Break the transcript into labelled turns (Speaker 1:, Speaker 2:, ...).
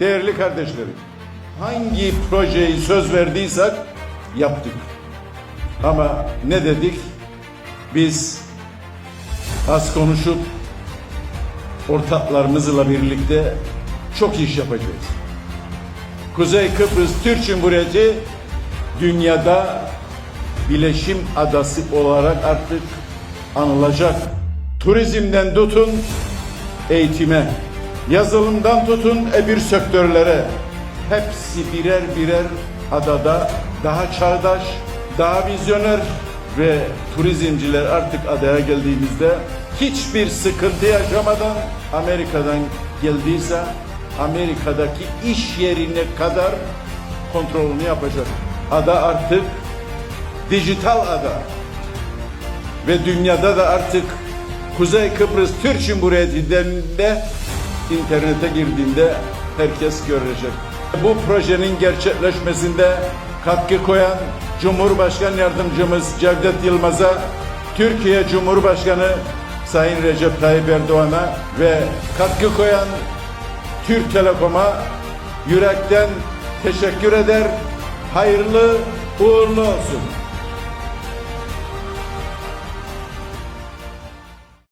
Speaker 1: Değerli kardeşlerim, hangi projeyi söz verdiysek yaptık. Ama ne dedik? Biz az konuşup ortaklarımızla birlikte çok iş yapacağız. Kuzey Kıbrıs Türk Cumhuriyeti dünyada bileşim adası olarak artık anılacak. Turizmden tutun eğitime, yazılımdan tutun ebir sektörlere hepsi birer birer adada daha çağdaş, daha vizyoner ve turizmciler artık adaya geldiğimizde hiçbir sıkıntı yaşamadan Amerika'dan geldiyse Amerika'daki iş yerine kadar kontrolünü yapacak. Ada artık dijital ada ve dünyada da artık Kuzey Kıbrıs Türk Cumhuriyeti'nden de internete girdiğinde herkes görecek. Bu projenin gerçekleşmesinde katkı koyan Cumhurbaşkan Yardımcımız Cevdet Yılmaz'a, Türkiye Cumhurbaşkanı Sayın Recep Tayyip Erdoğan'a ve katkı koyan Türk Telekom'a yürekten teşekkür eder. Hayırlı uğurlu olsun.